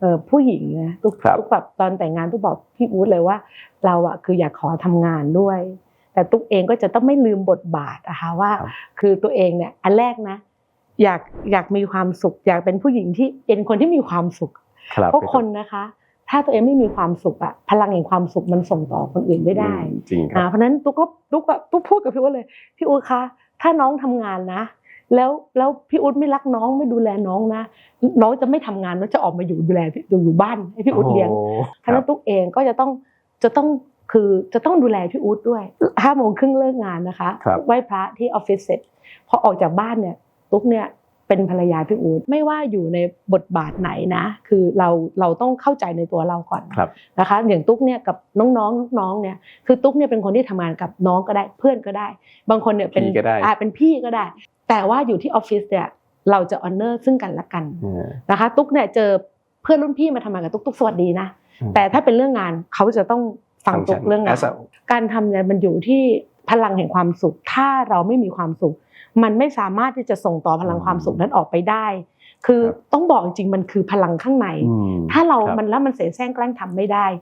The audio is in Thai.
เอ่อผู้หญิงนะทุกครับทุกแบบตอนแต่งงานทุกบอกพี่อู๊ดเลยว่า เราอะคืออยากขอทำงานด้วย แต่ตุ๊กเองก็จะต้องไม่ลืมบทบาทนะคะว่าครับคือตัวเองเนี่ยอันแรกนะ อยากอยากมีความสุข อยากเป็นผู้หญิงที่เป็นคนที่มีความสุขครับเพราะคนนะคะ ถ้าตัวเองไม่มีความสุขอะพลังแห่งความสุขมันส่งต่อคนอื่นไม่ได้อืมจริงครัอ่าบเพราะฉะนั้นตุ๊กก็ตุ๊กก็ตุ๊กพูดกับพี่อุ๊ดเลยพี่อุ๊ดคะถ้าน้องทำงานนะ แล้วแล้วพี่อุ๊ดไม่รักน้องไม่ดูแลน้องนะน้องจะไม่ทำงานน้องจะออกมาอยู่ดูแลพี่อยู่อยู่บ้านให้พี่อุ๊ดเลี้ยงโอ้เพราะฉะนั้นตุ๊กเองก็จะต้องจะต้องคือจะต้องดูแลพี่อุ๊ดด้วยห้าโมงครึ่งเลิกงานนะคะครับไหว้พระที่ออฟฟิศเสร็จพอออกจากบ้านเนี่ยตุ๊กเนี่ยเป็นภรรยาพี่อู๊ดไม่ว่าอยู่ในบทบาทไหนนะ คือเราเราต้องเข้าใจในตัวเราก่อนครับนะคะ อย่างตุ๊กเนี่ยกับน้องๆลูกน้องเนี่ยคือตุ๊กเนี่ยเป็นคนที่ทำงานกับน้องก็ได้เพื่อนก็ได้ บางคนเนี่ยเป็นพี่ก็ได้อ่าเป็นพี่ก็ได้ แต่ว่าอยู่ที่ออฟฟิศเนี่ยเราจะออนเนอร์ซึ่งกันและกันอืมนะคะ ตุ๊กเนี่ยเจอเพื่อนรุ่นพี่มาทำงานกับตุ๊กตุ๊กสวัสดีนะอืมแต่ถ้าเป็นเรื่องงานเขาจะต้องฟังตุ๊กเรื่องงาน As a การทำเนี่ยมันอยู่ที่พลังแห่งความสุข ถ้าเราไม่มีความสุข มันไม่สามารถที่จะส่งต่อพลังความสุขนั้นออกไปได้ คือครับต้องบอกจริงๆมันคือพลังข้างในอืมถ้าเราครับมันแล้วมันเสแสร้งแกล้งทำไม่ได้